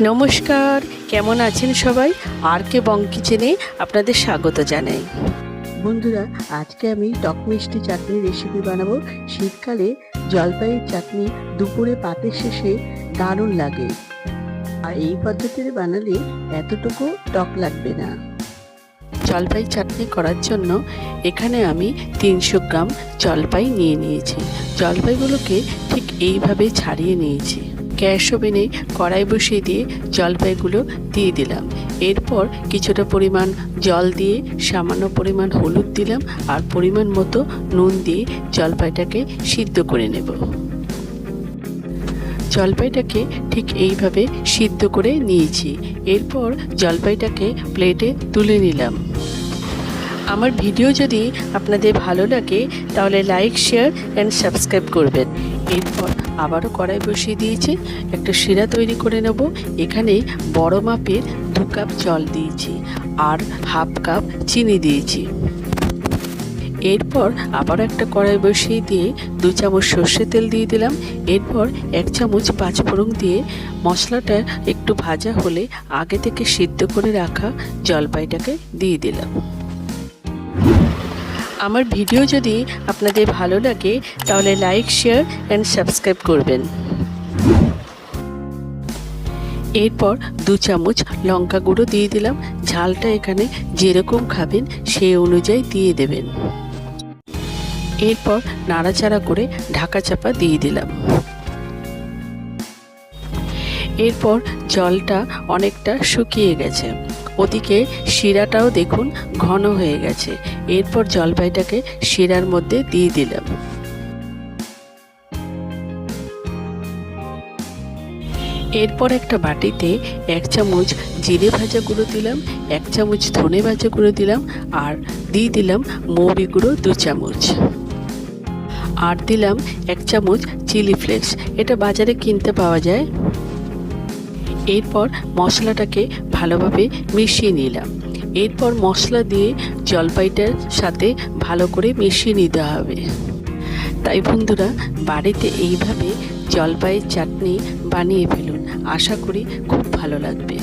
নমস্কার, কেমন আছেন সবাই? আর কে বং কিচেনে আপনাদের স্বাগত জানাই। বন্ধুরা, আজকে আমি টক মিষ্টি চাটনির রেসিপি বানাবো। শীতকালে জলপাইয়ের চাটনি দুপুরে পাতের শেষে দারুণ লাগে। আর এই পদ্ধতিতে বানালে এতটুকু টক লাগবে না। জলপাই চাটনি করার জন্য এখানে আমি তিনশো গ্রাম জলপাই নিয়ে নিয়েছি। জলপাইগুলোকে ঠিক এইভাবে ছাড়িয়ে নিয়েছি। গ্যাস ওভেনে কড়াই বসিয়ে দিয়ে জলপাইগুলো দিয়ে দিলাম। এরপর কিছুটা পরিমাণ জল দিয়ে সামান্য পরিমাণ হলুদ দিলাম আর পরিমাণ মতো নুন দিয়ে জলপাইটাকে সিদ্ধ করে নেব। জলপাইটাকে ঠিক এইভাবে সিদ্ধ করে নিয়েছি। এরপর জলপাইটাকে প্লেটে তুলে নিলাম। আমার ভিডিও যদি আপনাদের ভালো লাগে, তাহলে লাইক শেয়ার অ্যান্ড সাবস্ক্রাইব করবেন। এরপর আবারও কড়াই বসিয়ে দিয়েছি, একটা শিরা তৈরি করে নেব। এখানে বড় মাপের দু কাপ জল দিয়েছি আর হাফ কাপ চিনি দিয়েছি। এরপর আবার একটা কড়াই বসিয়ে দিয়ে দু চামচ সর্ষে তেল দিয়ে দিলাম। এরপর এক চামচ পাঁচফোড়ন দিয়ে মশলাটা একটু ভাজা হলে আগে থেকে সিদ্ধ করে রাখা জলপাইটাকে দিয়ে দিলাম। আমার ভিডিও যদি আপনাদের ভালো লাগে, তাহলে লাইক শেয়ার অ্যান্ড সাবস্ক্রাইব করবেন। এরপর দু চামচ লঙ্কা গুঁড়ো দিয়ে দিলাম। ঝালটা এখানে যেরকম খাবেন, সেই অনুযায়ী দিয়ে দেবেন। এরপর নাড়াচাড়া করে ঢাকা চাপা দিয়ে দিলাম। এরপর জলটা অনেকটা শুকিয়ে গেছে। ওদিকে শিরাটাও দেখুন ঘন হয়ে গেছে। এরপর জলপাইটাকে শিরার মধ্যে দিয়ে দিলাম। এরপর একটা বাটিতে এক চামচ জিরে ভাজা গুঁড়ো দিলাম, এক চামচ ধনে ভাজা গুঁড়ো দিলাম আর দিয়ে দিলাম মৌরি গুঁড়ো দু চামচ। আর দিলাম এক চামচ চিলি ফ্লেক্স। এটা বাজারে কিনতে পাওয়া যায়। এরপর মশলাটাকে ভালোভাবে মিশিয়ে নিলাম। এরপর মশলা দিয়ে জলপাইটার সাথে ভালো করে মিশিয়ে নিতে হবে। তাই বন্ধুরা বাড়িতে এইভাবে জলপাইয়ের চাটনি বানিয়ে ফেলুন। আশা করি খুব ভালো লাগবে।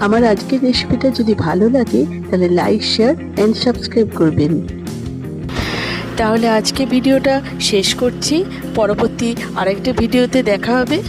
আমার আজকের রেসিপিটা যদি ভালো লাগে তাহলে লাইক শেয়ার অ্যান্ড সাবস্ক্রাইব করবেন। তাহলে আজকে ভিডিওটা শেষ করছি। পরবর্তী আরেকটা ভিডিওতে দেখা হবে।